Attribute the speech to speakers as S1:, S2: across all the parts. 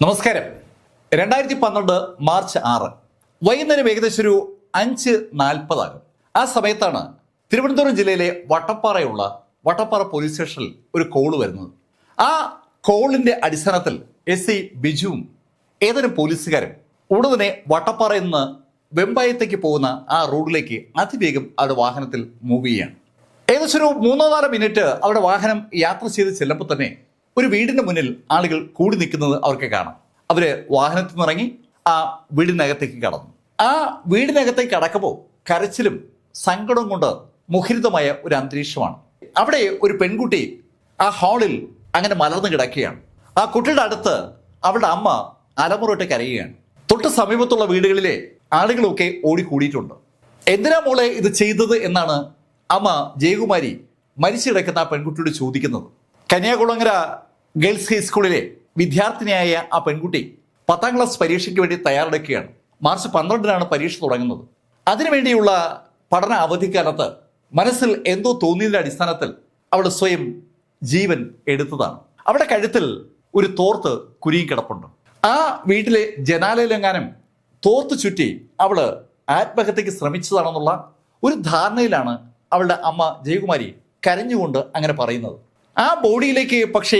S1: നമസ്കാരം. രണ്ടായിരത്തി പന്ത്രണ്ട് മാർച്ച് ആറ്. വൈകുന്നേരം ഏകദേശം ഒരു അഞ്ച് നാൽപ്പതാകും. ആ സമയത്താണ് തിരുവനന്തപുരം ജില്ലയിലെ വട്ടപ്പാറയുള്ള വട്ടപ്പാറ പോലീസ് സ്റ്റേഷനിൽ ഒരു കോൾ വരുന്നത്. ആ കോളിന്റെ അടിസ്ഥാനത്തിൽ എസ് ഐ ബിജുവും ഏതൊരു പോലീസുകാരും ഉടനെ വട്ടപ്പാറയിൽ നിന്ന് വെമ്പായത്തേക്ക് പോകുന്ന ആ റോഡിലേക്ക് അതിവേഗം അവരുടെ വാഹനത്തിൽ മൂവ് ചെയ്യാണ് ഏകദേശം ഒരു മൂന്നോ നാലോ മിനിറ്റ് അവരുടെ വാഹനം യാത്ര ചെയ്ത് ചെല്ലുമ്പോൾ തന്നെ ഒരു വീടിന്റെ മുന്നിൽ ആളുകൾ കൂടി നിൽക്കുന്നത് അവർക്ക് കാണാം. അവർ വാഹനത്തിൽ നിന്നിറങ്ങി ആ വീടിനകത്തേക്ക് കടന്നു. ആ വീടിനകത്തേക്ക് കടക്കുമ്പോൾ കരച്ചിലും സങ്കടവും കൊണ്ട് മുഖരിതമായ ഒരു അന്തരീക്ഷമാണ്. അവിടെ ഒരു പെൺകുട്ടി ആ ഹാളിൽ അങ്ങനെ മലർന്നു കിടക്കുകയാണ്. ആ കുട്ടിയുടെ അടുത്ത് അവളുടെ അമ്മ അലമുറയിട്ട് കരയുകയാണ്. തൊട്ട് സമീപത്തുള്ള വീടുകളിലെ ആളുകളൊക്കെ ഓടിക്കൂടിയിട്ടുണ്ട്. എന്തിനാ മോളെ ഇത് ചെയ്തത്? എന്നാണ് അമ്മ ജയകുമാരി മരിച്ചു കിടക്കുന്ന ആ പെൺകുട്ടിയോട് ചോദിക്കുന്നത്. കന്യാകുളങ്ങര ഗേൾസ് ഹൈസ്കൂളിലെ വിദ്യാർത്ഥിനിയായ ആ പെൺകുട്ടി പത്താം ക്ലാസ് പരീക്ഷയ്ക്ക് വേണ്ടി തയ്യാറെടുക്കുകയാണ്. മാർച്ച് പന്ത്രണ്ടിനാണ് പരീക്ഷ തുടങ്ങുന്നത്. അതിനുവേണ്ടിയുള്ള പഠന അവധിക്കാലത്ത് മനസ്സിൽ എന്തോ തോന്നിയതിന്റെ അടിസ്ഥാനത്തിൽ അവൾ സ്വയം ജീവൻ എടുത്തതാണ്. അവിടെ കഴുത്തിൽ ഒരു തോർത്ത് കുരുങ്ങി കിടപ്പുണ്ട്. ആ വീട്ടിലെ ജനാലയിലെങ്ങാനും തോർത്ത് ചുറ്റി അവൾ ആത്മഹത്യക്ക് ശ്രമിച്ചതാണെന്നുള്ള ഒരു ധാരണയിലാണ് അവളുടെ അമ്മ ജയകുമാരി കരഞ്ഞുകൊണ്ട് അങ്ങനെ പറയുന്നത്. ആ ബോഡിയിലേക്ക് പക്ഷേ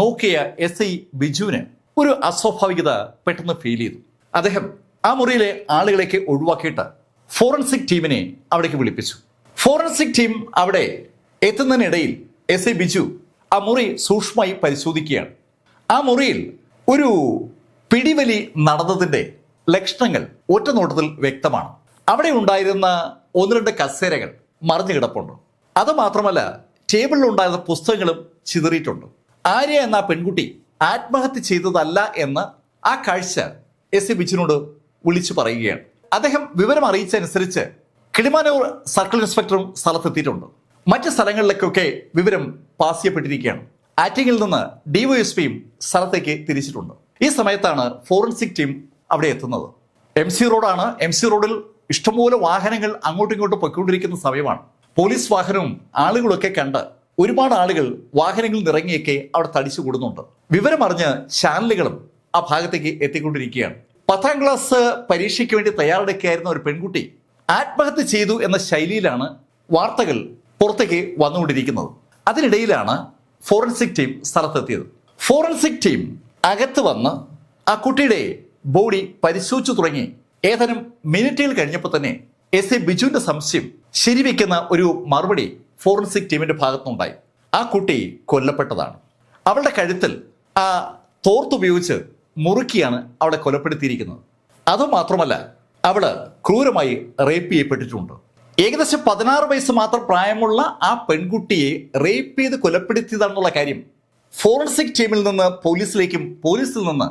S1: നോക്കിയ എസ് ഐ ബിജുവിന് ഒരു അസ്വാഭാവികത പെട്ടെന്ന് ഫീൽ ചെയ്തു. അദ്ദേഹം ആ മുറിയിലെ ആളുകളേക്ക് ഒഴിവാക്കിയിട്ട് ഫോറൻസിക് ടീമിനെ അവിടേക്ക് വിളിപ്പിച്ചു. ഫോറൻസിക് ടീം അവിടെ എത്തുന്നതിനിടയിൽ എസ് ഐ ബിജു ആ മുറി സൂക്ഷ്മമായി പരിശോധിക്കുകയാണ്. ആ മുറിയിൽ ഒരു പിടിവലി നടന്നതിന്റെ ലക്ഷണങ്ങൾ ഒറ്റ നോട്ടത്തിൽ വ്യക്തമാണ്. അവിടെ ഉണ്ടായിരുന്ന ഒന്ന് രണ്ട് കസേരകൾ മറിഞ്ഞു കിടപ്പുണ്ട്. അതുമാത്രമല്ല ടേബിളിൽ ഉണ്ടായിരുന്ന പുസ്തകങ്ങളും ചിതറിയിട്ടുണ്ട്. ആര്യ എന്ന പെൺകുട്ടി ആത്മഹത്യ ചെയ്തതല്ല എന്ന് ആ കാഴ്ച എസ് എ ബിച്ചിനോട് വിളിച്ചു പറയുകയാണ്. അദ്ദേഹം വിവരം അറിയിച്ചനുസരിച്ച് കിളിമാനൂർ സർക്കിൾ ഇൻസ്പെക്ടറും സ്ഥലത്തെത്തിയിട്ടുണ്ട്. മറ്റ് സ്ഥലങ്ങളിലേക്കൊക്കെ വിവരം പാസ് ചെയ്യപ്പെട്ടിരിക്കുകയാണ് ആറ്റിങ്ങിൽ നിന്ന് ഡിവൈഎസ്പിയും സ്ഥലത്തേക്ക് തിരിച്ചിട്ടുണ്ട്. ഈ സമയത്താണ് ഫോറൻസിക് ടീം അവിടെ എത്തുന്നത്. എം സി റോഡാണ്. എം സി റോഡിൽ ഇഷ്ടംപോലെ വാഹനങ്ങൾ അങ്ങോട്ടും ഇങ്ങോട്ടും പൊയ്ക്കൊണ്ടിരിക്കുന്ന സമയമാണ്. പോലീസ് വാഹനവും ആളുകളൊക്കെ കണ്ട് ഒരുപാട് ആളുകൾ വാഹനങ്ങളിൽ നിറങ്ങിയൊക്കെ അവിടെ തടിച്ചു കൂടുന്നുണ്ട്. വിവരമറിഞ്ഞ് ചാനലുകളും ആ ഭാഗത്തേക്ക് എത്തിക്കൊണ്ടിരിക്കുകയാണ്. പത്താം ക്ലാസ് പരീക്ഷയ്ക്ക് വേണ്ടി തയ്യാറെടുക്കുകയായിരുന്ന ഒരു പെൺകുട്ടി ആത്മഹത്യ ചെയ്തു എന്ന ശൈലിയിലാണ് വാർത്തകൾ പുറത്തേക്ക് വന്നുകൊണ്ടിരിക്കുന്നത്. അതിനിടയിലാണ് ഫോറൻസിക് ടീം സ്ഥലത്തെത്തിയത്. ഫോറൻസിക് ടീം അകത്ത് വന്ന് ആ കുട്ടിയുടെ ബോഡി പരിശോധിച്ചു തുടങ്ങി. ഏതാനും മിനിറ്റുകൾ കഴിഞ്ഞപ്പോൾ തന്നെ എസ് എ ബിജുവിന്റെ സംശയം ശരിവെക്കുന്ന ഒരു മറുപടി ഫോറൻസിക് ടീമിന്റെ ഭാഗത്തുനിന്നുണ്ടായി. ആ കുട്ടി കൊല്ലപ്പെട്ടതാണ്. അവളുടെ കഴുത്തിൽ ആ തോർത്തുപയോഗിച്ച് മുറുക്കിയാണ് അവളെ കൊലപ്പെടുത്തിയിരിക്കുന്നത്. അതുമാത്രമല്ല അവൾ ക്രൂരമായി റേപ്പ് ചെയ്യപ്പെട്ടിട്ടുണ്ട്. ഏകദേശം പതിനാറ് വയസ്സ് മാത്രം പ്രായമുള്ള ആ പെൺകുട്ടിയെ റേപ്പ് ചെയ്ത് കൊലപ്പെടുത്തിയതാണെന്നുള്ള കാര്യം ഫോറൻസിക് ടീമിൽ നിന്ന് പോലീസിലേക്കും പോലീസിൽ നിന്ന്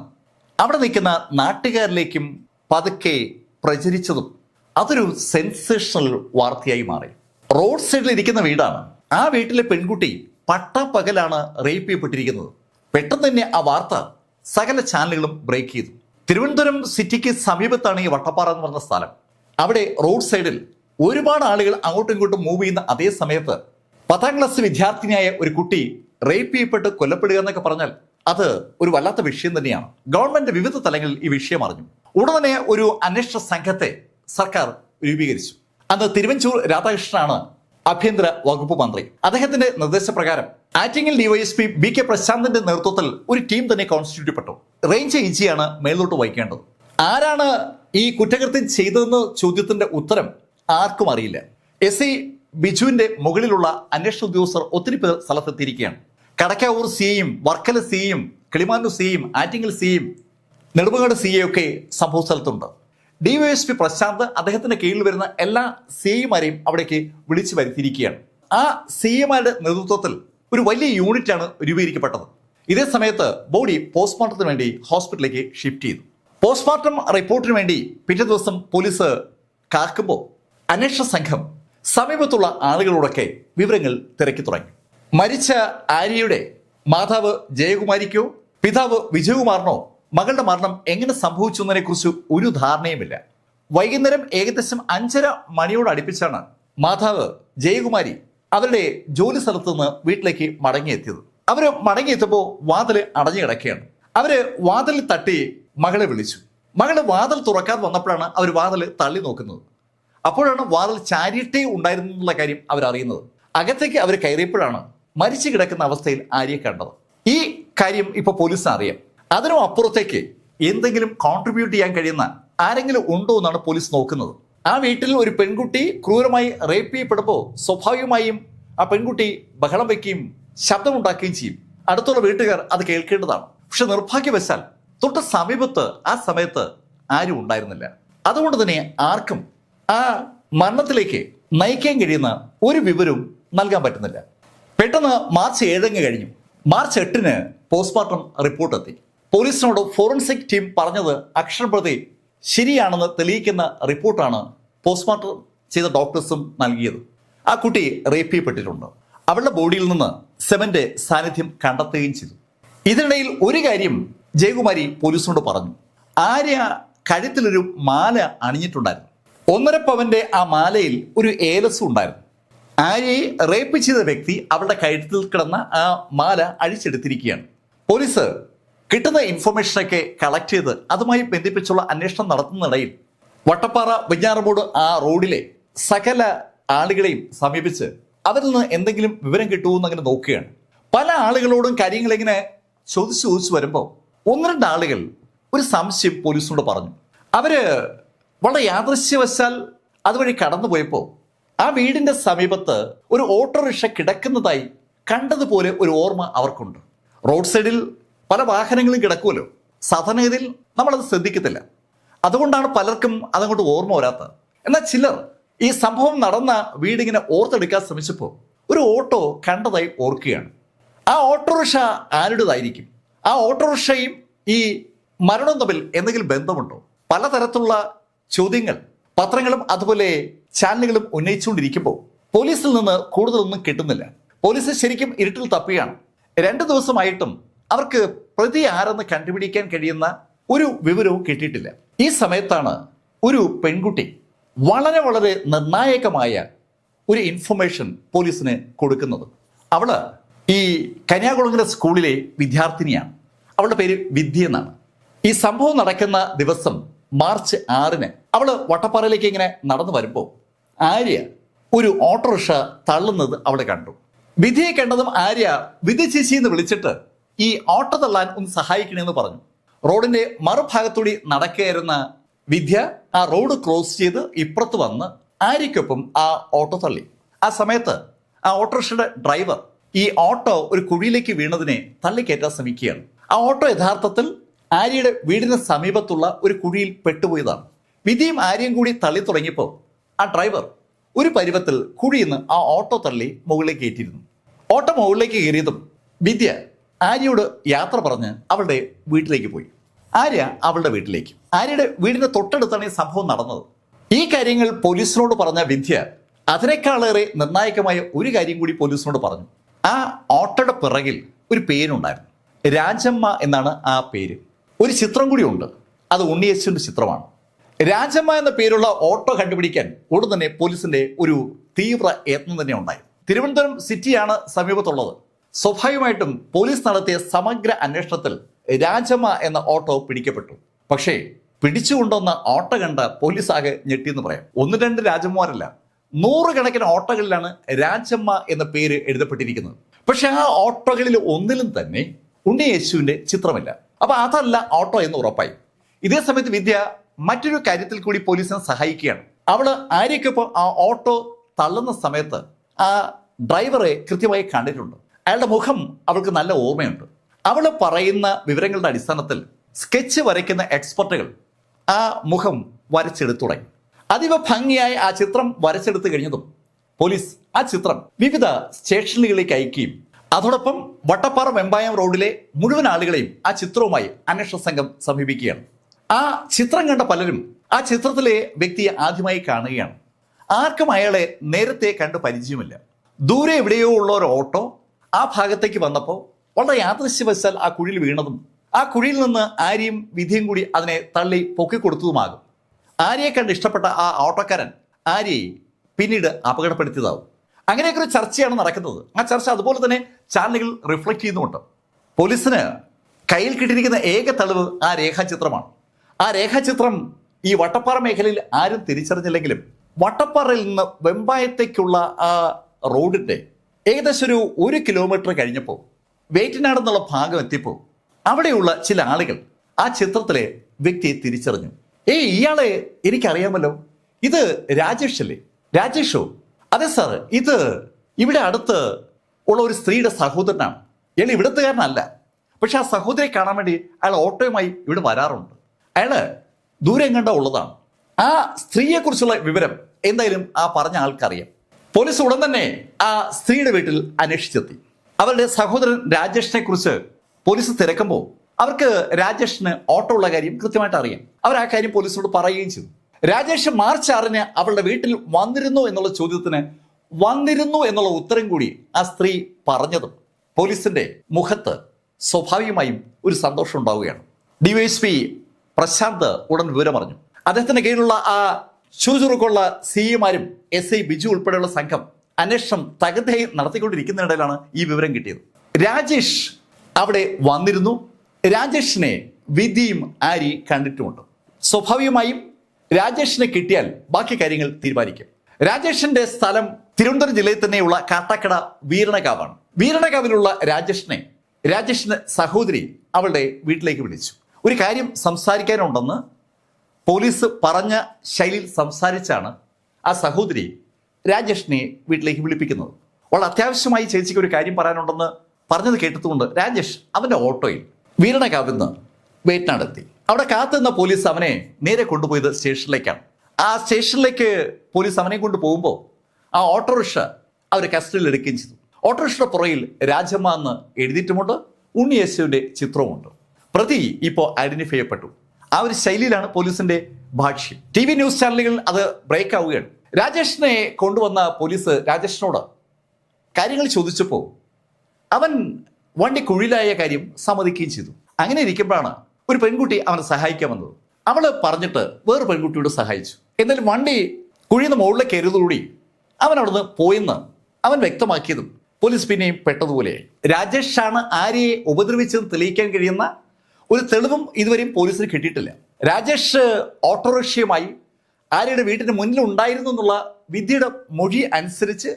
S1: അവിടെ നിൽക്കുന്ന നാട്ടുകാരിലേക്കും പതുക്കെ പ്രചരിച്ചതും അതൊരു സെൻസേഷണൽ വാർത്തയായി മാറി. റോഡ് സൈഡിൽ ഇരിക്കുന്ന വീടാണ്. ആ വീട്ടിലെ പെൺകുട്ടി പട്ടാപ്പകലാണ് റേപ്പ് ചെയ്യപ്പെട്ടിരിക്കുന്നത്. പെട്ടെന്ന് തന്നെ ആ വാർത്ത സകല ചാനലുകളും ബ്രേക്ക് ചെയ്തു. തിരുവനന്തപുരം സിറ്റിക്ക് സമീപത്താണ് ഈ വട്ടപ്പാറ എന്ന് പറഞ്ഞ സ്ഥലം. അവിടെ റോഡ് സൈഡിൽ ഒരുപാട് ആളുകൾ അങ്ങോട്ടും ഇങ്ങോട്ടും മൂവ് ചെയ്യുന്ന അതേ സമയത്ത് പത്താം ക്ലാസ് വിദ്യാർത്ഥിനിയായ ഒരു കുട്ടി റേപ്പ് ചെയ്യപ്പെട്ട് കൊല്ലപ്പെടുക എന്നൊക്കെ പറഞ്ഞാൽ അത് ഒരു വല്ലാത്ത വിഷയം തന്നെയാണ്. ഗവൺമെന്റ് വിവിധ തലങ്ങളിൽ ഈ വിഷയം അറിഞ്ഞു. ഉടനെ ഒരു അന്വേഷണ സംഘത്തെ സർക്കാർ രൂപീകരിച്ചു. അന്ന് തിരുവഞ്ചൂർ രാധാകൃഷ്ണനാണ് ആഭ്യന്തര വകുപ്പ് മന്ത്രി. അദ്ദേഹത്തിന്റെ നിർദ്ദേശപ്രകാരം ആറ്റിങ്ങൽ ഡിവൈഎസ്പി ബി കെ പ്രശാന്തിന്റെ നേതൃത്വത്തിൽ ഒരു ടീം തന്നെ കോൺസ്റ്റിറ്റ്യൂട്ട് പെട്ടു റേഞ്ച് ഐ ജിയാണ് മേലോട്ട് വഹിക്കേണ്ടത്. ആരാണ് ഈ കുറ്റകൃത്യം ചെയ്തതെന്ന് ചോദ്യത്തിന്റെ ഉത്തരം ആർക്കും അറിയില്ല. എസ് ഐ ബിജുവിന്റെ മുകളിലുള്ള അന്വേഷണ ഉദ്യോഗസ്ഥർ ഒത്തിരി പേർ സ്ഥലത്തെത്തിയിരിക്കുകയാണ്. കടക്കാവൂർ സിയും വർക്കല സിയും കിളിമാനൂർ സിയും ആറ്റിങ്ങൽ സിയും നെടുമങ്ങാട് സി ഒക്കെ സംഭവ സ്ഥലത്തുണ്ട്. ഡിവൈഎസ്പി പ്രശാന്ത് അദ്ദേഹത്തിന്റെ കീഴിൽ വരുന്ന എല്ലാ സിഐമാരെയും അവിടേക്ക് വിളിച്ചു വരുത്തിയിരിക്കുകയാണ്. ആ സിഐമാരുടെ നേതൃത്വത്തിൽ ഒരു വലിയ യൂണിറ്റാണ് രൂപീകരിക്കപ്പെട്ടത്. ഇതേ സമയത്ത് ബോഡി പോസ്റ്റ്മോർട്ടത്തിന് വേണ്ടി ഹോസ്പിറ്റലിലേക്ക് ഷിഫ്റ്റ് ചെയ്തു. പോസ്റ്റ്മോർട്ടം റിപ്പോർട്ടിന് വേണ്ടി പിറ്റേ ദിവസം പോലീസ് കാക്കുമ്പോൾ അന്വേഷണ സംഘം സമീപത്തുള്ള ആളുകളോടൊക്കെ വിവരങ്ങൾ തിരക്കി തുടങ്ങി. മരിച്ച ആര്യയുടെ മാതാവ് ജയകുമാരിക്കോ പിതാവ് വിജയകുമാറിനോ മകളുടെ മരണം എങ്ങനെ സംഭവിച്ചു എന്നതിനെ കുറിച്ച് ഒരു ധാരണയുമില്ല. വൈകുന്നേരം ഏകദേശം അഞ്ചര മണിയോട് അടുപ്പിച്ചാണ് മാതാവ് ജയകുമാരി അവരുടെ ജോലി സ്ഥലത്ത് നിന്ന് വീട്ടിലേക്ക് മടങ്ങിയെത്തിയത്. അവർ മടങ്ങിയെത്തിയപ്പോൾ വാതിൽ അടഞ്ഞു കിടക്കുകയാണ്. അവർ വാതിൽ തട്ടി മകളെ വിളിച്ചു. മകൾ വാതിൽ തുറക്കാതെ വന്നപ്പോഴാണ് അവർ വാതിൽ തള്ളി നോക്കുന്നത്. അപ്പോഴാണ് വാതിൽ ചാരിയിട്ടേ ഉണ്ടായിരുന്നു എന്നുള്ള കാര്യം അവരറിയുന്നത്. അകത്തേക്ക് അവർ കയറിയപ്പോഴാണ് മരിച്ചു കിടക്കുന്ന അവസ്ഥയിൽ ആര്യ കണ്ടത്. ഈ കാര്യം ഇപ്പൊ പോലീസിന് അറിയാം. അതിനും അപ്പുറത്തേക്ക് എന്തെങ്കിലും കോൺട്രിബ്യൂട്ട് ചെയ്യാൻ കഴിയുന്ന ആരെങ്കിലും ഉണ്ടോ എന്നാണ് പോലീസ് നോക്കുന്നത്. ആ വീട്ടിൽ ഒരു പെൺകുട്ടി ക്രൂരമായി റേപ്പ് ചെയ്യപ്പെടുമ്പോൾ സ്വാഭാവികമായും ആ പെൺകുട്ടി ബഹളം വയ്ക്കുകയും ശബ്ദമുണ്ടാക്കുകയും ചെയ്യും. അടുത്തുള്ള വീട്ടുകാർ അത് കേൾക്കേണ്ടതാണ്. പക്ഷെ നിർഭാഗ്യവശാൽ തൊട്ട് സമീപത്ത് ആ സമയത്ത് ആരും ഉണ്ടായിരുന്നില്ല. അതുകൊണ്ട് തന്നെ ആർക്കും ആ മരണത്തിലേക്ക് നയിക്കാൻ കഴിയുന്ന ഒരു വിവരവും നൽകാൻ പറ്റുന്നില്ല. പെട്ടെന്ന് മാർച്ച് ഏഴങ്ങ് കഴിഞ്ഞു. മാർച്ച് എട്ടിന് പോസ്റ്റ്മോർട്ടം റിപ്പോർട്ട് എത്തി. പോലീസിനോട് ഫോറൻസിക് ടീം പറഞ്ഞത് അക്ഷരപ്രതി ശരിയാണെന്ന് തെളിയിക്കുന്ന റിപ്പോർട്ടാണ് പോസ്റ്റ്മോർട്ടം ചെയ്ത ഡോക്ടേഴ്സും നൽകിയത്. ആ കുട്ടി റേപ്പ് ചെയ്യപ്പെട്ടിട്ടുണ്ട് അവളുടെ ബോഡിയിൽ നിന്ന് സെവന്റെ സാന്നിധ്യം കണ്ടെത്തുകയും ചെയ്തു. ഇതിനിടയിൽ ഒരു കാര്യം ജയകുമാരി പോലീസിനോട് പറഞ്ഞു. ആര്യ കഴുത്തിലൊരു മാല അണിഞ്ഞിട്ടുണ്ടായിരുന്നു. ഒന്നര പവന്റെ ആ മാലയിൽ ഒരു ഏലസും ഉണ്ടായിരുന്നു. ആര്യയെ റേപ്പ് ചെയ്ത വ്യക്തി അവളുടെ കഴുത്തിൽ കിടന്ന ആ മാല അഴിച്ചെടുത്തിരിക്കുകയാണ്. പോലീസ് കിട്ടുന്ന ഇൻഫർമേഷനൊക്കെ കളക്ട് ചെയ്ത് അതുമായി ബന്ധിപ്പിച്ചുള്ള അന്വേഷണം നടത്തുന്നിടയിൽ വട്ടപ്പാറ വെഞ്ഞാറമൂട് ആ റോഡിലെ സകല ആളുകളെയും സമീപിച്ച് അവരിൽ നിന്ന് എന്തെങ്കിലും വിവരം കിട്ടുമെന്ന് അങ്ങനെ നോക്കുകയാണ്. പല ആളുകളോടും കാര്യങ്ങൾ ഇങ്ങനെ ചോദിച്ചു ചോദിച്ചു വരുമ്പോൾ ഒന്ന് രണ്ട് ആളുകൾ ഒരു സംശയം പോലീസിനോട് പറഞ്ഞു. അവർ വളരെ യാദൃശ്യവശാൽ അതുവഴി കടന്നുപോയപ്പോൾ ആ വീടിന്റെ സമീപത്ത് ഒരു ഓട്ടോറിക്ഷ കിടക്കുന്നതായി കണ്ടതുപോലെ ഒരു ഓർമ്മ അവർക്കുണ്ട്. റോഡ് സൈഡിൽ പല വാഹനങ്ങളും കിടക്കുമല്ലോ. സാധാരണഗതിയിൽ നമ്മളത് ശ്രദ്ധിക്കത്തില്ല. അതുകൊണ്ടാണ് പലർക്കും അതങ്ങോട്ട് ഓർമ്മ വരാത്തത്. എന്നാൽ ചിലർ ഈ സംഭവം നടന്ന വീടിങ്ങനെ ഓർത്തെടുക്കാൻ ശ്രമിച്ചപ്പോൾ ഒരു ഓട്ടോ കണ്ടതായി ഓർക്കുകയാണ്. ആ ഓട്ടോറിക്ഷ ആരുടേതായിരിക്കും? ആ ഓട്ടോറിക്ഷയും ഈ മരണവും തമ്മിൽ എന്തെങ്കിലും ബന്ധമുണ്ടോ? പലതരത്തിലുള്ള ചോദ്യങ്ങൾ പത്രങ്ങളും അതുപോലെ ചാനലുകളും ഉന്നയിച്ചുകൊണ്ടിരിക്കുമ്പോൾ പോലീസിൽ നിന്ന് കൂടുതലൊന്നും കിട്ടുന്നില്ല. പോലീസ് ശരിക്കും ഇരുട്ടിൽ തപ്പിയാണ്. രണ്ട് ദിവസമായിട്ടും അവർക്ക് പ്രതി ആരെന്ന് കണ്ടുപിടിക്കാൻ കഴിയുന്ന ഒരു വിവരവും കിട്ടിയിട്ടില്ല. ഈ സമയത്താണ് ഒരു പെൺകുട്ടി വളരെ വളരെ നിർണായകമായ ഒരു ഇൻഫർമേഷൻ പോലീസിന് കൊടുക്കുന്നത്. അവൾ ഈ കന്യാകുളങ്ങര സ്കൂളിലെ വിദ്യാർത്ഥിനിയാണ്. അവളുടെ പേര് വിദ്യ എന്നാണ്. ഈ സംഭവം നടക്കുന്ന ദിവസം മാർച്ച് ആറിന് അവൾ വട്ടപ്പാറയിലേക്ക് ഇങ്ങനെ നടന്നു വരുമ്പോൾ ആര്യ ഒരു ഓട്ടോറിക്ഷ തള്ളുന്നത് അവളെ കണ്ടു. വിധിയെ കണ്ടതും ആര്യ വിധി ചേച്ചി എന്ന് വിളിച്ചിട്ട് ഈ ഓട്ടോ തള്ളാൻ ഒന്ന് സഹായിക്കണമെന്ന് പറഞ്ഞു. റോഡിന്റെ മറുഭാഗത്തൂടി നടക്കുകയായിരുന്ന വിദ്യ ആ റോഡ് ക്രോസ് ചെയ്ത് ഇപ്പുറത്ത് വന്ന് ആര്യയ്ക്കൊപ്പം ആ ഓട്ടോ തള്ളി. ആ സമയത്ത് ആ ഓട്ടോറിക്ഷയുടെ ഡ്രൈവർ ഈ ഓട്ടോ ഒരു കുഴിയിലേക്ക് വീണതിനെ തള്ളിക്കയറ്റാൻ ശ്രമിക്കുകയാണ്. ആ ഓട്ടോ യഥാർത്ഥത്തിൽ ആര്യയുടെ വീടിന് സമീപത്തുള്ള ഒരു കുഴിയിൽ പെട്ടുപോയതാണ്. വിധിയും ആര്യയും കൂടി തള്ളി തുടങ്ങിയപ്പോൾ ആ ഡ്രൈവർ ഒരു പരുവത്തിൽ കുഴിയിൽ നിന്ന് ആ ഓട്ടോ തള്ളി മുകളിലേക്ക് കയറ്റിയിരുന്നു. ഓട്ടോ മുകളിലേക്ക് കയറിയതും വിദ്യ ആര്യയോട് യാത്ര പറഞ്ഞ് അവളുടെ വീട്ടിലേക്ക് പോയി. ആര്യ അവളുടെ വീട്ടിലേക്ക്. ആര്യയുടെ വീടിന്റെ തൊട്ടടുത്താണ് ഈ സംഭവം നടന്നത്. ഈ കാര്യങ്ങൾ പോലീസിനോട് പറഞ്ഞ വിദ്യ അതിനേക്കാളേറെ നിർണായകമായ ഒരു കാര്യം കൂടി പോലീസിനോട് പറഞ്ഞു. ആ ഓട്ടയുടെ പിറകിൽ ഒരു പേരുണ്ടായിരുന്നു. രാജമ്മ എന്നാണ് ആ പേര്. ഒരു ചിത്രം കൂടിയുണ്ട് അത് ഉണ്ണിയേശുവിന്റെ ചിത്രമാണ്. രാജമ്മ എന്ന പേരുള്ള ഓട്ടോ കണ്ടുപിടിക്കാൻ ഉടൻ തന്നെ പോലീസിന്റെ ഒരു തീവ്ര യത്നം തന്നെ ഉണ്ടായി. തിരുവനന്തപുരം സിറ്റിയാണ് സമീപത്തുള്ളത്. സ്വാഭാവികമായിട്ടും പോലീസ് നടത്തിയ സമഗ്ര അന്വേഷണത്തിൽ രാജമ്മ എന്ന ഓട്ടോ പിടിക്കപ്പെട്ടു. പക്ഷേ പിടിച്ചുകൊണ്ടുവന്ന ഓട്ടോ കണ്ട പോലീസ് ആകെ ഞെട്ടിയെന്ന് പറയാം. ഒന്ന് രണ്ട് രാജമ്മമാരല്ല നൂറുകണക്കിന് ഓട്ടോകളിലാണ് രാജമ്മ എന്ന പേര് എഴുതപ്പെട്ടിരിക്കുന്നത്. പക്ഷെ ആ ഓട്ടോകളിൽ ഒന്നിലും തന്നെ ഉണ്ണി യേശുവിന്റെ ചിത്രമില്ല. അപ്പൊ അതല്ല ഓട്ടോ എന്ന് ഉറപ്പായി. ഇതേ സമയത്ത് വിദ്യ മറ്റൊരു കാര്യത്തിൽ കൂടി പോലീസിനെ സഹായിക്കുകയാണ്. അവൾ ആര്യക്കൊപ്പം ആ ഓട്ടോ തള്ളുന്ന സമയത്ത് ആ ഡ്രൈവറെ കൃത്യമായി കണ്ടിട്ടുണ്ട്. അയാളുടെ മുഖം അവൾക്ക് നല്ല ഓർമ്മയുണ്ട്. അവൾ പറയുന്ന വിവരങ്ങളുടെ അടിസ്ഥാനത്തിൽ സ്കെച്ച് വരയ്ക്കുന്ന എക്സ്പെർട്ടുകൾ ആ മുഖം വരച്ചെടുത്തു തുടങ്ങി. അതീവ ഭംഗിയായി ആ ചിത്രം വരച്ചെടുത്തു കഴിഞ്ഞതും പോലീസ് ആ ചിത്രം വിവിധ സ്റ്റേഷനുകളിലേക്ക് അയക്കുകയും അതോടൊപ്പം വട്ടപ്പാറ വെമ്പായം റോഡിലെ മുഴുവൻ ആളുകളെയും ആ ചിത്രവുമായി അന്വേഷണ സംഘം സമീപിക്കുകയാണ്. ആ ചിത്രം കണ്ട പലരും ആ ചിത്രത്തിലെ വ്യക്തിയെ ആദ്യമായി കാണുകയാണ്. ആർക്കും അയാളെ നേരത്തെ കണ്ട് പരിചയമില്ല. ദൂരെ എവിടെയോ ഉള്ള ഒരു ഓട്ടോ ആ ഭാഗത്തേക്ക് വന്നപ്പോൾ വളരെ യാദൃശ്യവശാൽ ആ കുഴിയിൽ വീണതും ആ കുഴിയിൽ നിന്ന് ആര്യയും വിധിയും കൂടി അതിനെ തള്ളി പൊക്കിക്കൊടുത്തതുമാകും ആര്യയെ കണ്ട് ഇഷ്ടപ്പെട്ട ആ ഓട്ടോക്കാരൻ ആര്യയെ പിന്നീട് അപകടപ്പെടുത്തിയതാവും. അങ്ങനെയൊക്കെ ഒരു ചർച്ചയാണ് നടക്കുന്നത്. ആ ചർച്ച അതുപോലെ തന്നെ ചാനലുകൾ റിഫ്ലക്ട് ചെയ്യുന്നുമുണ്ട്. പോലീസിന് കയ്യിൽ കിട്ടിയിരിക്കുന്ന ഏക തെളിവ് ആ രേഖാചിത്രമാണ്. ആ രേഖാചിത്രം ഈ വട്ടപ്പാറ മേഖലയിൽ ആരും തിരിച്ചറിഞ്ഞില്ലെങ്കിലും വട്ടപ്പാറയിൽ നിന്ന് വെമ്പായത്തേക്കുള്ള ആ റോഡിന്റെ ഏകദേശം ഒരു ഒരു കിലോമീറ്റർ കഴിഞ്ഞപ്പോൾ വേറ്റിനാട് എന്നുള്ള ഭാഗം എത്തിയപ്പോൾ അവിടെയുള്ള ചില ആളുകൾ ആ ചിത്രത്തിലെ വ്യക്തിയെ തിരിച്ചറിഞ്ഞു. ഏയ് ഇയാളെ എനിക്കറിയാമല്ലോ. ഇത് രാജേഷ് അല്ലേ? രാജേഷോ? അതെ സാർ ഇത് ഇവിടെ അടുത്ത് ഉള്ള ഒരു സ്ത്രീയുടെ സഹോദരനാണ്. ഇയാൾ ഇവിടുത്തുകാരനല്ല. പക്ഷെ ആ സഹോദരിയെ കാണാൻ വേണ്ടി അയാൾ ഓട്ടോയുമായി ഇവിടെ വരാറുണ്ട്. അയാൾ ദൂരെ കണ്ട ഉള്ളതാണ്. ആ സ്ത്രീയെക്കുറിച്ചുള്ള വിവരം എന്തായാലും ആ പറഞ്ഞ ആൾക്കറിയാം. പോലീസ് ഉടൻ തന്നെ ആ സ്ത്രീയുടെ വീട്ടിൽ അന്വേഷിച്ചെത്തി. അവരുടെ സഹോദരൻ രാജേഷിനെ കുറിച്ച് പോലീസ് തിരക്കുമ്പോൾ അവർക്ക് രാജേഷിന് ഓട്ടോ ഉള്ള കാര്യം കൃത്യമായിട്ട് അറിയാം. അവർ ആ കാര്യം പോലീസിനോട് പറയുകയും ചെയ്തു. രാജേഷ് മാർച്ച് ആറിന് അവളുടെ വീട്ടിൽ വന്നിരുന്നു എന്നുള്ള ചോദ്യത്തിന് വന്നിരുന്നു എന്നുള്ള ഉത്തരം കൂടി ആ സ്ത്രീ പറഞ്ഞതും പോലീസിന്റെ മുഖത്ത് സ്വാഭാവികമായും ഒരു സന്തോഷം ഉണ്ടാവുകയാണ്. ഡിവൈഎസ്പി പ്രശാന്ത് ഉടൻ വിവരം അറിഞ്ഞു അദ്ദേഹത്തിന്റെ കീഴിലുള്ള ആ ചുറുചുറുക്കുള്ള സിഇമാരും എസ് ഐ ബിജു ഉൾപ്പെടെയുള്ള സംഘം അന്വേഷണം തകതയായി നടത്തിക്കൊണ്ടിരിക്കുന്നതിനിടയിലാണ് ഈ വിവരം കിട്ടിയത്. രാജേഷ് അവിടെ വന്നിരുന്നു. രാജേഷിനെ വിധിയും ആരി കണ്ടിട്ടുമുണ്ട്. സ്വാഭാവികമായും രാജേഷിനെ കിട്ടിയാൽ ബാക്കി കാര്യങ്ങൾ തീരുമാനിക്കും. രാജേഷിന്റെ സ്ഥലം തിരുവനന്തപുരം ജില്ലയിൽ തന്നെയുള്ള കാട്ടാക്കട വീരണകാവാണ് വീരണകാവിലുള്ള രാജേഷിനെ രാജേഷിന്റെ സഹോദരി അവളുടെ വീട്ടിലേക്ക് വിളിച്ചു. ഒരു കാര്യം സംസാരിക്കാനുണ്ടെന്ന് പോലീസ് പറഞ്ഞ ശൈലിയിൽ സംസാരിച്ചാണ് ആ സഹോദരി രാജേഷിനെ വീട്ടിലേക്ക് വിളിപ്പിക്കുന്നത്. അവൾ അത്യാവശ്യമായി ചേച്ചിക്ക് ഒരു കാര്യം പറയാനുണ്ടെന്ന് പറഞ്ഞത് കേട്ടതുകൊണ്ട് രാജേഷ് അവന്റെ ഓട്ടോയിൽ വീരണ കാവിന്ന് വേറ്റനാടെത്തി അവിടെ കാത്തുനിന്ന പോലീസ് അവനെ നേരെ കൊണ്ടുപോയത് സ്റ്റേഷനിലേക്കാണ്. ആ സ്റ്റേഷനിലേക്ക് പോലീസ് അവനെ കൊണ്ട് പോകുമ്പോൾ ആ ഓട്ടോറിക്ഷ അവർ കസ്റ്റഡിയിൽ എടുക്കുകയും ചെയ്തു. ഓട്ടോറിക്ഷയുടെ പുറയിൽ രാജമ്മ എന്ന് എഴുതിയിട്ടുമുണ്ട് ഉണ്ണിയേശുവിന്റെ ചിത്രവുമുണ്ട്. പ്രതി ഇപ്പോൾ ഐഡന്റിഫൈ ചെയ്യപ്പെട്ടു. ആ ഒരു ശൈലിയിലാണ് പോലീസിന്റെ ഭാഷ്യം. ടി വി ന്യൂസ് ചാനലുകളിൽ അത് ബ്രേക്ക് ആവുകയാണ്. രാജേഷിനെ കൊണ്ടുവന്ന പോലീസ് രാജേഷിനോട് കാര്യങ്ങൾ ചോദിച്ചപ്പോൾ അവൻ വണ്ടി കുഴിലായ കാര്യം സമ്മതിക്കുകയും ചെയ്തു. അങ്ങനെ ഇരിക്കുമ്പോഴാണ് ഒരു പെൺകുട്ടി അവനെ സഹായിക്കാൻ വന്നത്. അവൾ പറഞ്ഞിട്ട് വേറെ പെൺകുട്ടിയോട് സഹായിച്ചു. എന്നാലും വണ്ടി കുഴിയുന്ന മുകളിലേക്ക് കയറിയതോടുകൂടി അവൻ അവിടുന്ന് പോയെന്ന് അവൻ വ്യക്തമാക്കിയതും പോലീസ് പിന്നെയും പെട്ടതുപോലെ. രാജേഷാണ് ആരെയെ ഉപദ്രവിച്ചെന്ന് തെളിയിക്കാൻ കഴിയുന്ന ഒരു തെളിവും ഇതുവരെയും പോലീസിന് കിട്ടിയിട്ടില്ല. രാജേഷ് ഓട്ടോറിക്ഷയുമായി ആര്യയുടെ വീട്ടിന് മുന്നിൽ ഉണ്ടായിരുന്നു എന്നുള്ള വിധിയുടെ മൊഴി അനുസരിച്ച്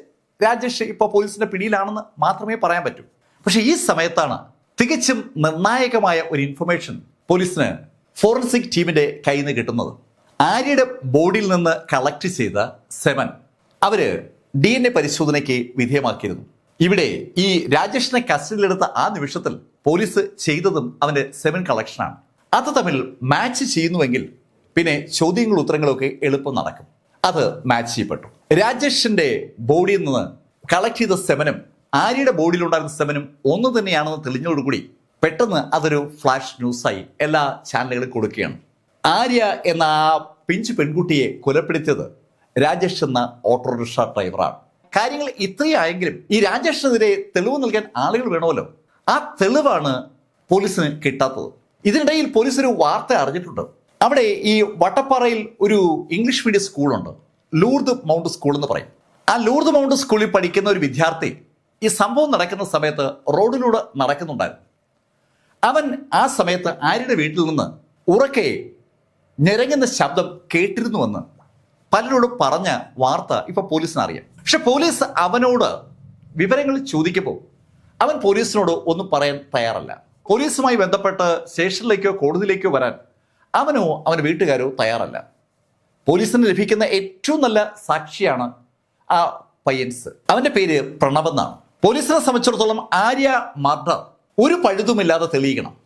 S1: രാജേഷ് ഇപ്പോൾ പോലീസിന്റെ പിടിയിലാണെന്ന് മാത്രമേ പറയാൻ പറ്റൂ. പക്ഷെ ഈ സമയത്താണ് തികച്ചും നിർണായകമായ ഒരു ഇൻഫർമേഷൻ പോലീസിന് ഫോറൻസിക് ടീമിന്റെ കയ്യിൽ നിന്ന് കിട്ടുന്നത്. ആര്യയുടെ ബോഡിയിൽ നിന്ന് കളക്ട് ചെയ്ത സെവൻ. അവർ ഡി പരിശോധനയ്ക്ക് വിധേയമാക്കിയിരുന്നു. ഇവിടെ ഈ രാജേഷിനെ കസ്റ്റഡിയിലെടുത്ത ആ നിമിഷത്തിൽ പോലീസ് ചെയ്തതും അവന്റെ സെവൻ കളക്ഷനാണ് അത് തമ്മിൽ മാച്ച് ചെയ്യുന്നുവെങ്കിൽ പിന്നെ ചോദ്യങ്ങളും ഉത്തരങ്ങളൊക്കെ എളുപ്പം നടക്കും. അത് മാച്ച് ചെയ്യപ്പെട്ടു. രാജേഷിന്റെ ബോഡിയിൽ നിന്ന് കളക്ട് ചെയ്ത സെവനും ആര്യയുടെ ബോഡിയിലുണ്ടായിരുന്ന സെവനും ഒന്ന് തന്നെയാണെന്ന് തെളിഞ്ഞതോടുകൂടി പെട്ടെന്ന് അതൊരു ഫ്ലാഷ് ന്യൂസായി എല്ലാ ചാനലുകളും കൊടുക്കുകയാണ്. ആര്യ എന്ന ആ പിഞ്ച് പെൺകുട്ടിയെ കൊലപ്പെടുത്തിയത് രാജേഷ് എന്ന ഓട്ടോറിക്ഷ ഡ്രൈവറാണ് കാര്യങ്ങൾ ഇത്രയായെങ്കിലും ഈ രാജേഷിനെതിരെ തെളിവ് നൽകാൻ ആളുകൾ വേണമല്ലോ. ആ തെളിവാണ് പോലീസിന് കിട്ടാത്തത്. ഇതിനിടയിൽ പോലീസ് ഒരു വാർത്ത അറിഞ്ഞിട്ടുണ്ട്. അവിടെ ഈ വട്ടപ്പാറയിൽ ഒരു ഇംഗ്ലീഷ് മീഡിയം സ്കൂളുണ്ട്. ലൂർദ് മൗണ്ട് സ്കൂൾ എന്ന് പറയും. ആ ലൂർദ് മൗണ്ട് സ്കൂളിൽ പഠിക്കുന്ന ഒരു വിദ്യാർത്ഥി ഈ സംഭവം നടക്കുന്ന സമയത്ത് റോഡിലൂടെ നടക്കുന്നുണ്ടായിരുന്നു. അവൻ ആ സമയത്ത് ആര്യയുടെ വീട്ടിൽ നിന്ന് ഉറക്കെ ഞെരങ്ങുന്ന ശബ്ദം കേട്ടിരുന്നുവെന്ന് പലരോടും പറഞ്ഞ വാർത്ത ഇപ്പോൾ പോലീസിന് അറിയാം പക്ഷെ പോലീസ് അവനോട് വിവരങ്ങൾ ചോദിക്കുമ്പോൾ അവൻ പോലീസിനോട് ഒന്നും പറയാൻ തയ്യാറല്ല. പോലീസുമായി ബന്ധപ്പെട്ട് സ്റ്റേഷനിലേക്കോ കോടതിയിലേക്കോ വരാൻ അവനോ അവന്റെ വീട്ടുകാരോ തയ്യാറല്ല. പോലീസിന് ലഭിക്കുന്ന ഏറ്റവും നല്ല സാക്ഷിയാണ് ആ പയ്യൻസ്. അവന്റെ പേര് പ്രണവ് എന്നാണ്. പോലീസിനെ സംബന്ധിച്ചിടത്തോളം ആര്യ മർഡർ ഒരു പഴുതുമില്ലാതെ തെളിയിക്കണം.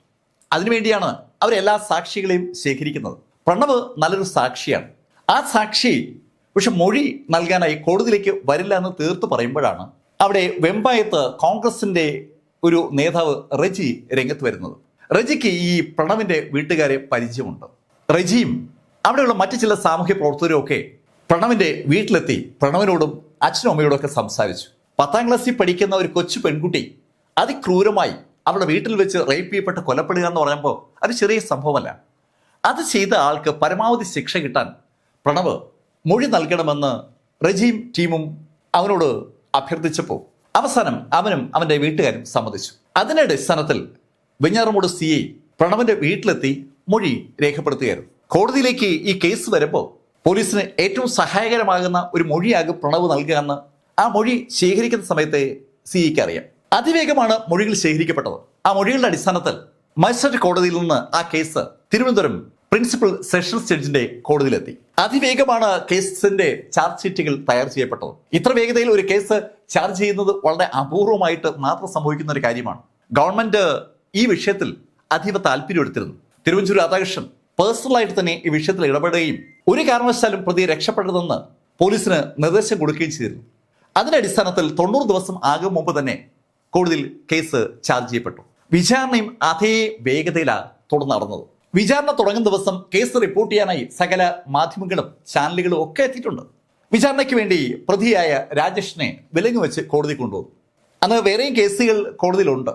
S1: അതിനുവേണ്ടിയാണ് അവരെല്ലാ സാക്ഷികളെയും ശേഖരിക്കുന്നത്. പ്രണവ് നല്ലൊരു സാക്ഷിയാണ്. ആ സാക്ഷി പക്ഷെ മൊഴി നൽകാനായി കോടതിയിലേക്ക് വരില്ല എന്ന് തീർത്ത് പറയുമ്പോഴാണ് അവിടെ വെമ്പായത്ത് കോൺഗ്രസിന്റെ ഒരു നേതാവ് റജി രംഗത്ത് വരുന്നത്. റജിക്ക് ഈ പ്രണവിന്റെ വീട്ടുകാരെ പരിചയമുണ്ട്. റജിയും അവിടെയുള്ള മറ്റു ചില സാമൂഹ്യ പ്രവർത്തകരും ഒക്കെ പ്രണവിന്റെ വീട്ടിലെത്തി പ്രണവിനോടും അച്ഛനും അമ്മയോടും ഒക്കെ സംസാരിച്ചു. പത്താം ക്ലാസ്സിൽ പഠിക്കുന്ന ഒരു കൊച്ചു പെൺകുട്ടി അതിക്രൂരമായി അവളുടെ വീട്ടിൽ വെച്ച് റേപ്പ് ചെയ്യപ്പെട്ട് കൊലപ്പെടുക എന്ന് പറയുമ്പോൾ അത് ചെറിയ സംഭവമല്ല. അത് ചെയ്ത ആൾക്ക് പരമാവധി ശിക്ഷ കിട്ടാൻ പ്രണവ് മൊഴി നൽകണമെന്ന് റജീം ടീമും അവനോട് അഭ്യർത്ഥിച്ചപ്പോൾ അവസാനം അവനും അവന്റെ വീട്ടുകാരും സമ്മതിച്ചു. അതിന്റെ അടിസ്ഥാനത്തിൽ വെഞ്ഞാറമൂട് സി ഐ പ്രണവന്റെ വീട്ടിലെത്തി മൊഴി രേഖപ്പെടുത്തുകയായിരുന്നു. കോടതിയിലേക്ക് ഈ കേസ് വരുമ്പോൾ പോലീസിന് ഏറ്റവും സഹായകരമാകുന്ന ഒരു മൊഴിയാകും പ്രണവ് നൽകുക എന്ന് ആ മൊഴി ശേഖരിക്കുന്ന സമയത്തെ സി ഐക്ക് അറിയാം. അതിവേഗമാണ് മൊഴികൾ ശേഖരിക്കപ്പെട്ടത്. ആ മൊഴികളുടെ അടിസ്ഥാനത്തിൽ മജിസ്ട്രേറ്റ് കോടതിയിൽ നിന്ന് ആ കേസ് തിരുവനന്തപുരം പ്രിൻസിപ്പൽ സെഷൻസ് ജഡ്ജിന്റെ കോടതിയിലെത്തി. അതിവേഗമാണ് കേസിന്റെ ചാർജ് ഷീറ്റുകൾ തയ്യാർ ചെയ്യപ്പെട്ടത്. ഇത്ര വേഗതയിൽ ഒരു കേസ് ചാർജ് ചെയ്യുന്നത് വളരെ അപൂർവമായിട്ട് മാത്രം സംഭവിക്കുന്ന ഒരു കാര്യമാണ്. ഗവൺമെന്റ് ഈ വിഷയത്തിൽ അതീവ താല്പര്യം എടുത്തിരുന്നു. തിരുവഞ്ചൂർ രാധാകൃഷ്ണൻ പേഴ്സണലായിട്ട് തന്നെ ഈ വിഷയത്തിൽ ഇടപെടുകയും ഒരു കാരണവശാലും പ്രതി രക്ഷപ്പെടരുതെന്ന് പോലീസിന് നിർദ്ദേശം കൊടുക്കുകയും ചെയ്തിരുന്നു. അതിന്റെ അടിസ്ഥാനത്തിൽ തൊണ്ണൂറ് ദിവസം ആകും മുമ്പ് തന്നെ കോടതിയിൽ കേസ് ചാർജ് ചെയ്യപ്പെട്ടു. വിചാരണയും അതേ വേഗതയിലാണ് തുടർന്ന് നടന്നത്. വിചാരണ തുടങ്ങുന്ന ദിവസം കേസ് റിപ്പോർട്ട് ചെയ്യാനായി സകല മാധ്യമങ്ങളും ചാനലുകളും ഒക്കെ എത്തിയിട്ടുണ്ട്. വിചാരണയ്ക്ക് വേണ്ടി പ്രതിയായ രാജേഷിനെ വിലങ്ങ് വെച്ച് കോടതി കൊണ്ടുവന്നു. അന്ന് വേറെയും കേസുകൾ കോടതിയിലുണ്ട്.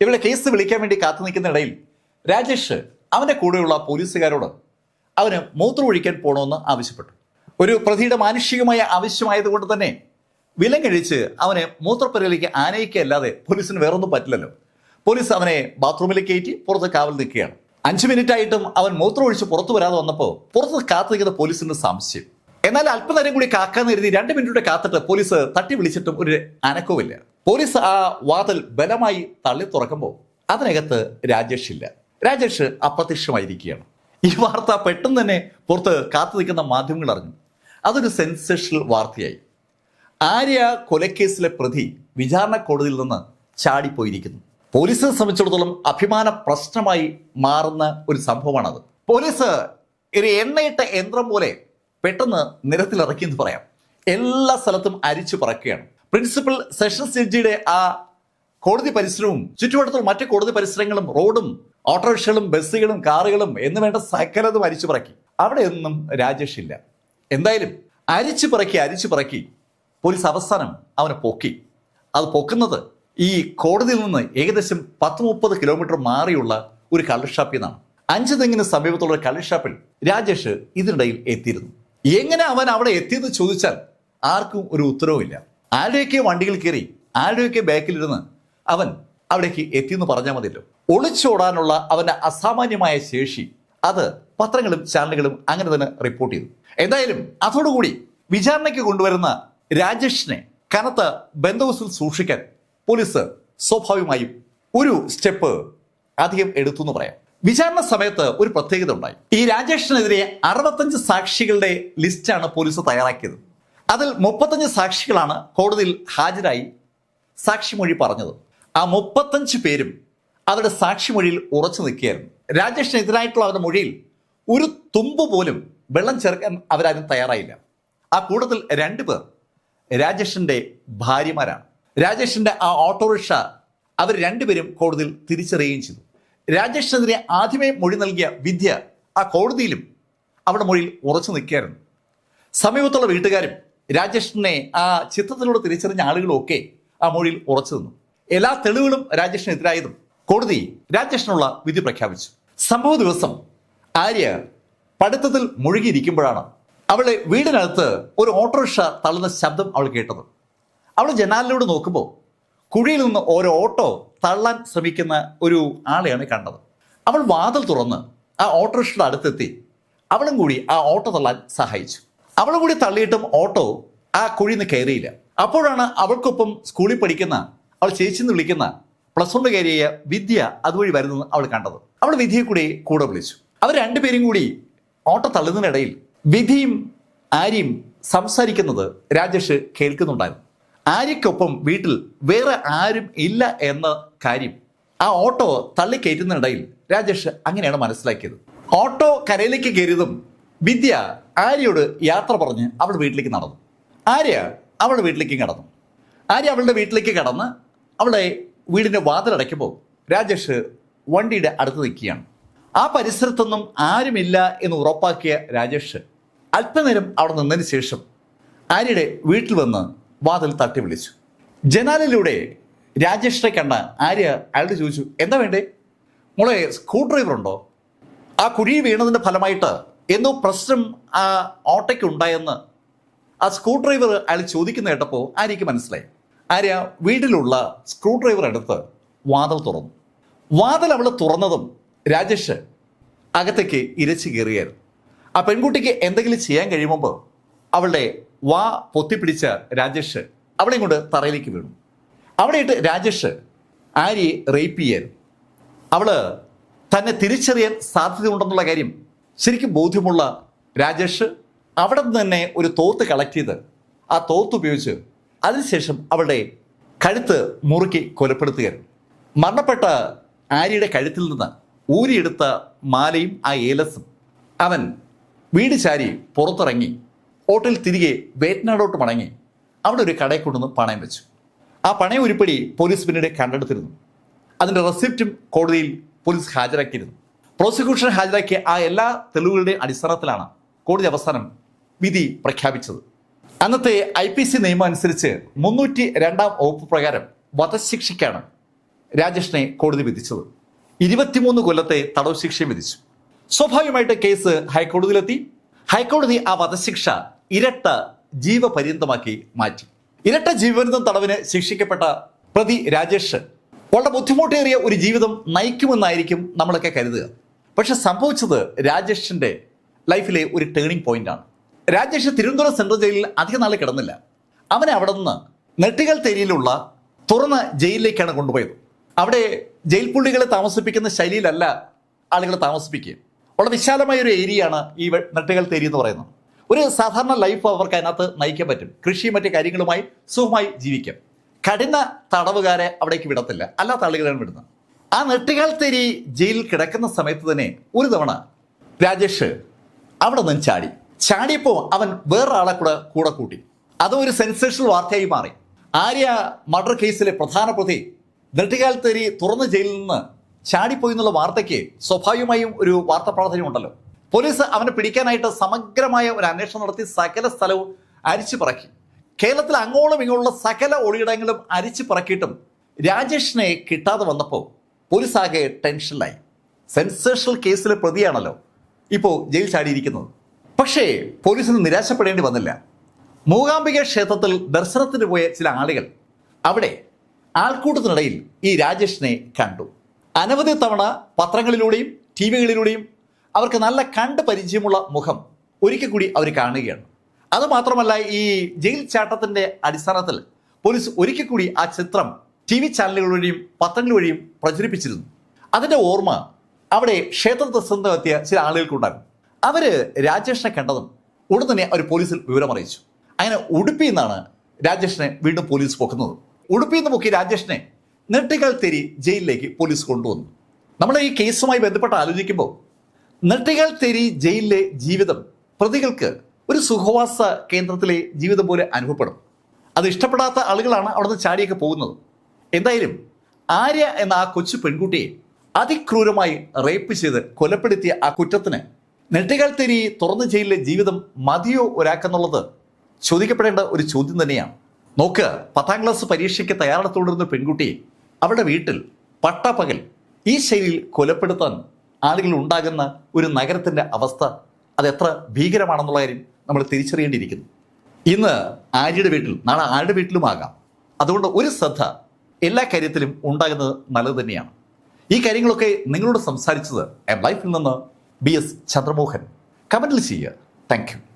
S1: ഇവിടെ കേസ് വിളിക്കാൻ വേണ്ടി കാത്തു നിൽക്കുന്നിടയിൽ രാജേഷ് അവന്റെ കൂടെയുള്ള പോലീസുകാരോട് അവന് മൂത്രമൊഴിക്കാൻ പോകണമെന്ന് ആവശ്യപ്പെട്ടു. ഒരു പ്രതിയുടെ മാനുഷികമായ ആവശ്യമായതുകൊണ്ട് തന്നെ വിലം കഴിച്ച് അവനെ മൂത്രപ്പുരയിലേക്ക് ആനയിക്കല്ലാതെ പോലീസിന് വേറൊന്നും പറ്റില്ലല്ലോ. പോലീസ് അവനെ ബാത്റൂമിലേക്ക് കയറ്റി പുറത്ത് കാവൽ നിൽക്കുകയാണ്. അഞ്ചു മിനിറ്റ് ആയിട്ടും അവൻ മൂത്രമൊഴിച്ച് പുറത്തു വരാതെ വന്നപ്പോൾ പുറത്ത് കാത്തു നിൽക്കുന്ന പോലീസിന്റെ സംശയം. എന്നാൽ അല്പനേരം കൂടി കാക്കാന്ന് കരുതി രണ്ട് മിനിറ്റ് കാത്തിട്ട് പോലീസ് തട്ടി വിളിച്ചിട്ടും ഒരു അനക്കവുമില്ല. പോലീസ് ആ വാതിൽ ബലമായി തള്ളി തുറക്കുമ്പോൾ അതിനകത്ത് രാജേഷ് ഇല്ല. രാജേഷ് അപ്രത്യക്ഷമായിരിക്കുകയാണ്. ഈ വാർത്ത പെട്ടെന്ന് തന്നെ പുറത്ത് കാത്തു നിൽക്കുന്ന മാധ്യമങ്ങൾ അറിഞ്ഞു. അതൊരു സെൻസേഷണൽ വാർത്തയായി. ആര്യ കൊലക്കേസിലെ പ്രതി വിചാരണ കോടതിയിൽ നിന്ന് ചാടിപ്പോയിരിക്കുന്നു. പോലീസിനെ സംബന്ധിച്ചിടത്തോളം അഭിമാന പ്രശ്നമായി മാറുന്ന ഒരു സംഭവമാണത്. പോലീസ് ഒരു എണ്ണയിട്ട യന്ത്രം പോലെ പെട്ടെന്ന് നിരത്തിലിറക്കി എന്ന് പറയാം. എല്ലാ സ്ഥലത്തും അരിച്ചു പറക്കുകയാണ്. പ്രിൻസിപ്പൽ സെഷൻസ് ജഡ്ജിയുടെ ആ കോടതി പരിസരവും ചുറ്റുവട്ടത്തുള്ള മറ്റു കോടതി പരിസരങ്ങളും റോഡും ഓട്ടോറിക്ഷകളും ബസ്സുകളും കാറുകളും എന്ന് വേണ്ട സകലതും അരിച്ചു പറക്കി. അവിടെയൊന്നും രാജേഷ് ഇല്ല. എന്തായാലും അരിച്ചു പറക്കി അരിച്ചു പറക്കി പോലീസ് അവസാനം അവനെ പൊക്കി. അത് പൊക്കുന്നത് ഈ കോടതിയിൽ നിന്ന് ഏകദേശം പത്ത് മുപ്പത് കിലോമീറ്റർ മാറിയുള്ള ഒരു കള്ളുഷാപ്പിൽ നിന്നാണ്. അഞ്ച് തെങ്ങിന് സമീപത്തുള്ള ഒരു കള്ളുഷാപ്പിൽ രാജേഷ് ഇതിനിടയിൽ എത്തിയിരുന്നു. എങ്ങനെ അവൻ അവിടെ എത്തിയെന്ന് ചോദിച്ചാൽ ആർക്കും ഒരു ഉത്തരവുമില്ല ആരുടെയൊക്കെ വണ്ടിയിൽ കയറി ആരുടെയൊക്കെ ബാക്കിലിരുന്ന് അവൻ അവിടേക്ക് എത്തിയെന്ന് പറഞ്ഞാൽ മതിയല്ലോ. ഒളിച്ചോടാനുള്ള അവന്റെ അസാമാന്യമായ ശേഷി അത് പത്രങ്ങളും ചാനലുകളും അങ്ങനെ തന്നെ റിപ്പോർട്ട് ചെയ്തു. എന്തായാലും അതോടുകൂടി വിചാരണയ്ക്ക് കൊണ്ടുവരുന്ന രാജേഷിനെ കനത്ത ബന്ധവസിൽ സൂക്ഷിക്കാൻ പോലീസ് സ്വാഭാവികമായും ഒരു സ്റ്റെപ്പ് അധികം എടുത്തു എന്ന് പറയാം. വിചാരണ സമയത്ത് ഒരു പ്രത്യേകത ഉണ്ടായി. ഈ രാജേഷിനെതിരെ അറുപത്തഞ്ച് സാക്ഷികളുടെ ലിസ്റ്റാണ് പോലീസ് തയ്യാറാക്കിയത്. അതിൽ മുപ്പത്തഞ്ച് സാക്ഷികളാണ് കോടതിയിൽ ഹാജരായി സാക്ഷിമൊഴി പറഞ്ഞത്. ആ മുപ്പത്തഞ്ച് പേരും അവരുടെ സാക്ഷിമൊഴിയിൽ ഉറച്ചു നിൽക്കുകയായിരുന്നു. രാജേഷിനെതിരായിട്ടുള്ള അവരുടെ മൊഴിയിൽ ഒരു തുമ്പ് പോലും വെള്ളം ചേർക്കാൻ അവരാരും തയ്യാറായില്ല. ആ കൂട്ടത്തിൽ രണ്ടു പേർ രാജേഷിന്റെ ഭാര്യമാരാണ്. രാജേഷിന്റെ ആ ഓട്ടോറിക്ഷ അവർ രണ്ടുപേരും കോടതിയിൽ തിരിച്ചറിയുകയും ചെയ്തു. രാജേഷിനെതിരെ ആദ്യമേ മൊഴി നൽകിയ വിദ്യ ആ കോടതിയിലും അവരുടെ മൊഴിയിൽ ഉറച്ചു നിൽക്കുകയായിരുന്നു. സമീപത്തുള്ള വീട്ടുകാരും രാജേഷിനെ ആ ചിത്രത്തിലൂടെ തിരിച്ചറിഞ്ഞ ആളുകളും ഒക്കെ ആ മൊഴിയിൽ ഉറച്ചു നിന്നു. എല്ലാ തെളിവുകളും രാജേഷിനെതിരായതും കോടതി രാജേഷിനുള്ള വിധി പ്രഖ്യാപിച്ചു. സംഭവ ദിവസം ആര്യ പഠിത്തത്തിൽ മുഴുകിയിരിക്കുമ്പോഴാണ് അവളെ വീടിനകത്ത് ഒരു ഓട്ടോറിക്ഷ തള്ളുന്ന ശബ്ദം അവൾ കേട്ടത്. അവൾ ജനാലിലൂടെ നോക്കുമ്പോൾ കുഴിയിൽ നിന്ന് ഓരോ ഓട്ടോ തള്ളാൻ ശ്രമിക്കുന്ന ഒരു ആളെയാണ് കണ്ടത്. അവൾ വാതിൽ തുറന്ന് ആ ഓട്ടോറിക്ഷയുടെ അടുത്തെത്തി. അവളും കൂടി ആ ഓട്ടോ തള്ളാൻ സഹായിച്ചു. അവളും കൂടി തള്ളിയിട്ടും ഓട്ടോ ആ കുഴിയിൽ നിന്ന് കയറിയില്ല. അപ്പോഴാണ് അവൾക്കൊപ്പം സ്കൂളിൽ പഠിക്കുന്ന അവൾ ചേച്ചി എന്ന് വിളിക്കുന്ന പ്ലസ് വൺ കയറിയ വിദ്യ അതുവഴി വരുന്നത് അവൾ കണ്ടത്. അവൾ വിധിയെ കൂടി കൂടെ വിളിച്ചു. അവർ രണ്ടുപേരും കൂടി ഓട്ടോ തള്ളുന്നതിനിടയിൽ വിധിയും ആര്യയും സംസാരിക്കുന്നത് രാജേഷ് കേൾക്കുന്നുണ്ടായിരുന്നു. ആര്യക്കൊപ്പം വീട്ടിൽ വേറെ ആരും ഇല്ല എന്ന കാര്യം ആ ഓട്ടോ തള്ളിക്കയറ്റുന്നതിനിടയിൽ രാജേഷ് അങ്ങനെയാണ് മനസ്സിലാക്കിയത്. ഓട്ടോ കരയിലേക്ക് കയറിയതും വിദ്യ ആര്യയോട് യാത്ര പറഞ്ഞ് അവൾ വീട്ടിലേക്ക് നടന്നു. ആര്യ അവളുടെ വീട്ടിലേക്ക് കടന്നു. ആര്യ അവളുടെ വീട്ടിലേക്ക് കടന്ന് അവളെ വീടിന്റെ വാതിലടയ്ക്കുമ്പോൾ രാജേഷ് വണ്ടിയുടെ അടുത്ത് നിൽക്കുകയാണ്. ആ പരിസരത്തൊന്നും ആരുമില്ല എന്ന് ഉറപ്പാക്കിയ രാജേഷ് അല്പനേരം അവിടെ നിന്നതിന് ശേഷം ആര്യയുടെ വീട്ടിൽ വന്ന് വാതിൽ തട്ടി വിളിച്ചു. ജനാലിലൂടെ രാജേഷിനെ കണ്ട ആര്യ അയാളോട് ചോദിച്ചു എന്താ വേണ്ടേ? മോളെ സ്ക്രൂ ഡ്രൈവർ ഉണ്ടോ? ആ കുഴി വീണതിന്റെ ഫലമായിട്ട് എന്തോ പ്രശ്നം ആ ഓട്ടയ്ക്ക് ഉണ്ടായെന്ന് ആ സ്ക്രൂ ഡ്രൈവർ അയാൾ ചോദിക്കുന്ന കേട്ടപ്പോൾ ആര്യക്ക് മനസ്സിലായി. ആര്യ വീട്ടിലുള്ള സ്ക്രൂ ഡ്രൈവർ എടുത്ത് വാതിൽ തുറന്നു. വാതിൽ അവൾ തുറന്നതും രാജേഷ് അകത്തേക്ക് ഇരച്ചു കയറിയായിരുന്നു. ആ പെൺകുട്ടിക്ക് എന്തെങ്കിലും ചെയ്യാൻ കഴിയുമ്പോൾ അവളുടെ വാ പൊത്തിപ്പിടിച്ച രാജേഷ് അവളെയും കൊണ്ട് തറയിലേക്ക് വീണു. അവിടെയിട്ട് രാജേഷ് ആര്യയെ റേപ്പ് ചെയ്യാൻ അവൾ തന്നെ തിരിച്ചറിയാൻ സാധ്യതയുണ്ടെന്നുള്ള കാര്യം ശരിക്കും ബോധ്യമുള്ള രാജേഷ് അവിടെ നിന്ന് തന്നെ ഒരു തോത്ത് കളക്ട് ചെയ്ത് ആ തോത്ത് ഉപയോഗിച്ച് അതിനുശേഷം അവളുടെ കഴുത്ത് മുറുക്കി കൊലപ്പെടുത്തുകയാണ് മരണപ്പെട്ട ആര്യയുടെ കഴുത്തിൽ നിന്ന് ഊരിയെടുത്ത മാലയും ആ ഏലസും അവൻ വീട് ചാരി പുറത്തിറങ്ങി ഹോട്ടൽ തിരികെ വേറ്റനാടോട്ട് മടങ്ങി അവിടെ ഒരു കടയിൽ കൊണ്ടുവന്ന് പണയം വെച്ചു. ആ പണയ ഉരുപ്പടി പോലീസ് പിന്നീട് കണ്ടെടുത്തിരുന്നു. അതിന്റെ റെസിപ്റ്റും കോടതിയിൽ പോലീസ് ഹാജരാക്കിയിരുന്നു. പ്രോസിക്യൂഷൻ ഹാജരാക്കിയ ആ എല്ലാ തെളിവുകളുടെയും അടിസ്ഥാനത്തിലാണ് കോടതി അവസാനം വിധി പ്രഖ്യാപിച്ചത്. അന്നത്തെ ഐ പി സി നിയമം അനുസരിച്ച് മുന്നൂറ്റി രണ്ടാം വകുപ്പ് പ്രകാരം വധശിക്ഷയ്ക്കാണ് രാജേഷിനെ കോടതി വിധിച്ചത്. ഇരുപത്തിമൂന്ന് കൊല്ലത്തെ തടവ് ശിക്ഷയും വിധിച്ചു. സ്വാഭാവികമായിട്ട് കേസ് ഹൈക്കോടതിയിലെത്തി. ഹൈക്കോടതി ആ വധശിക്ഷ ഇരട്ട ജീവപര്യന്തമാക്കി മാറ്റി. ഇരട്ട ജീവപര്യന്തം തടവിന് ശിക്ഷിക്കപ്പെട്ട പ്രതി രാജേഷ് വളരെ ബുദ്ധിമുട്ടേറിയ ഒരു ജീവിതം നയിക്കുമെന്നായിരിക്കും നമ്മളൊക്കെ കരുതുക. പക്ഷെ സംഭവിച്ചത് രാജേഷിന്റെ ലൈഫിലെ ഒരു ടേണിംഗ് പോയിന്റ് ആണ്. രാജേഷ് തിരുവനന്തപുരം സെൻട്രൽ ജയിലിൽ അധികം നാൾ കിടന്നില്ല. അവനെ അവിടെ നിന്ന് നെട്ടികൾ തേരിയിലുള്ള തുറന്ന ജയിലിലേക്കാണ് കൊണ്ടുപോയത്. അവിടെ ജയിൽ പുള്ളികളെ താമസിപ്പിക്കുന്ന ശൈലിയിലല്ല ആളുകളെ താമസിപ്പിക്കുക. വളരെ വിശാലമായ ഒരു ഏരിയയാണ് ഈ നെട്ടുകൾ തേരി എന്ന് പറയുന്നത്. ഒരു സാധാരണ ലൈഫ് അവർക്ക് അതിനകത്ത് നയിക്കാൻ പറ്റും. കൃഷിയും മറ്റു കാര്യങ്ങളുമായി സുഖമായി ജീവിക്കാം. കഠിന തടവുകാരെ അവിടേക്ക് വിടത്തില്ല. അല്ലാത്ത ആളുകളാണ് വിടുന്നത്. ആ നെട്ടുകാൽ ജയിലിൽ കിടക്കുന്ന സമയത്ത് തന്നെ ഒരു തവണ രാജേഷ് അവിടെ നിന്ന് ചാടി. ചാടിയപ്പോൾ അവൻ വേറൊരാളെ കൂടെ കൂടെ കൂട്ടി. അതൊരു ഒരു സെൻസേഷണൽ വാർത്തയായി മാറി. ആര്യ മർഡർ കേസിലെ പ്രധാന പ്രതി നെട്ടികാൽ തുറന്ന ജയിലിൽ നിന്ന് ചാടിപ്പോയി എന്നുള്ള വാർത്തയ്ക്ക് സ്വാഭാവികമായും ഒരു വാർത്താ പ്രാധാന്യം ഉണ്ടല്ലോ. പോലീസ് അവനെ പിടിക്കാനായിട്ട് സമഗ്രമായ ഒരു അന്വേഷണം നടത്തി സകല സ്ഥലവും അരിച്ചു പറക്കി. കേരളത്തിൽ അങ്ങോളം ഇങ്ങോളം സകല ഒളിയിടങ്ങളും അരിച്ചു പറക്കിയിട്ടും രാജേഷിനെ കിട്ടാതെ വന്നപ്പോൾ പോലീസ് ആകെ ടെൻഷനിലായി. സെൻസേഷണൽ കേസിലെ പ്രതിയാണല്ലോ ഇപ്പോൾ ജയിൽ ചാടിയിരിക്കുന്നത്. പക്ഷേ പോലീസിന് നിരാശപ്പെടേണ്ടി വന്നില്ല. മൂകാംബിക ക്ഷേത്രത്തിൽ ദർശനത്തിന് പോയ ചില ആളുകൾ അവിടെ ആൾക്കൂട്ടത്തിനിടയിൽ ഈ രാജേഷിനെ കണ്ടു. അനവധി തവണ പത്രങ്ങളിലൂടെയും ടി വികളിലൂടെയും അവർക്ക് നല്ല കണ്ട് പരിചയമുള്ള മുഖം ഒരിക്കൽ കൂടി അവർ കാണുകയാണ്. അതുമാത്രമല്ല ഈ ജയിൽ ചാട്ടത്തിന്റെ അടിസ്ഥാനത്തിൽ പോലീസ് ഒരിക്കൽ കൂടി ആ ചിത്രം ടി വി ചാനലുകൾ വഴിയും പത്രങ്ങൾ വഴിയും പ്രചരിപ്പിച്ചിരുന്നു. അതിന്റെ ഓർമ്മ അവിടെ ക്ഷേത്രത്തിൽ സ്വന്തമെത്തിയ ചില ആളുകൾക്കുണ്ടായിരുന്നു. അവർ രാജേഷിനെ കണ്ടതും ഉടൻ തന്നെ അവർ പോലീസിൽ വിവരം അറിയിച്ചു. അങ്ങനെ ഉടുപ്പിൽ നിന്നാണ് രാജേഷിനെ വീണ്ടും പോലീസ് പൊക്കുന്നത്. ഉടുപ്പിൽ നിന്ന് പൊക്കി രാജേഷിനെ നെട്ടികൾ തെരി ജയിലിലേക്ക് പോലീസ് കൊണ്ടുവന്നു. നമ്മൾ ഈ കേസുമായി ബന്ധപ്പെട്ട് ആലോചിക്കുമ്പോൾ നെട്ടികൾ തെരി ജയിലിലെ ജീവിതം പ്രതികൾക്ക് ഒരു സുഖവാസ കേന്ദ്രത്തിലെ ജീവിതം പോലെ അനുഭവപ്പെടും. അത് ഇഷ്ടപ്പെടാത്ത ആളുകളാണ് അവിടുന്ന് ചാടിയൊക്കെ പോകുന്നത്. എന്തായാലും ആര്യ എന്ന ആ കൊച്ചു പെൺകുട്ടിയെ അതിക്രൂരമായി റേപ്പ് ചെയ്ത് കൊലപ്പെടുത്തിയ ആ കുറ്റത്തിന് നെട്ടികൾ തെരി തുറന്ന ജയിലിലെ ജീവിതം മതിയോ ഒരാക്കെന്നുള്ളത് ചോദിക്കപ്പെടേണ്ട ഒരു ചോദ്യം തന്നെയാണ്. നോക്ക് പത്താം ക്ലാസ് പരീക്ഷയ്ക്ക് തയ്യാറെടുത്തുകൊണ്ടിരുന്ന പെൺകുട്ടിയെ അവളുടെ വീട്ടിൽ പട്ടാപ്പകൽ ഈ ശൈലിയിൽ കൊലപ്പെടുത്താൻ ആളുകൾ ഉണ്ടാകുന്ന ഒരു നഗരത്തിന്റെ അവസ്ഥ അത് എത്ര ഭീകരമാണെന്നുള്ള കാര്യം നമ്മൾ തിരിച്ചറിയേണ്ടിയിരിക്കുന്നു. ഇന്ന് ആര്യയുടെ വീട്ടിൽ നാളെ ആരുടെ വീട്ടിലുമാകാം. അതുകൊണ്ട് ഒരു ശ്രദ്ധ എല്ലാ കാര്യത്തിലും ഉണ്ടാകുന്നത് നല്ലത് തന്നെയാണ്. ഈ കാര്യങ്ങളൊക്കെ നിങ്ങളോട് സംസാരിച്ചത് എം ലൈഫിൽ നിന്ന് ബി എസ് ചന്ദ്രമോഹൻ. കമന്റിൽ ചെയ്യുക. താങ്ക്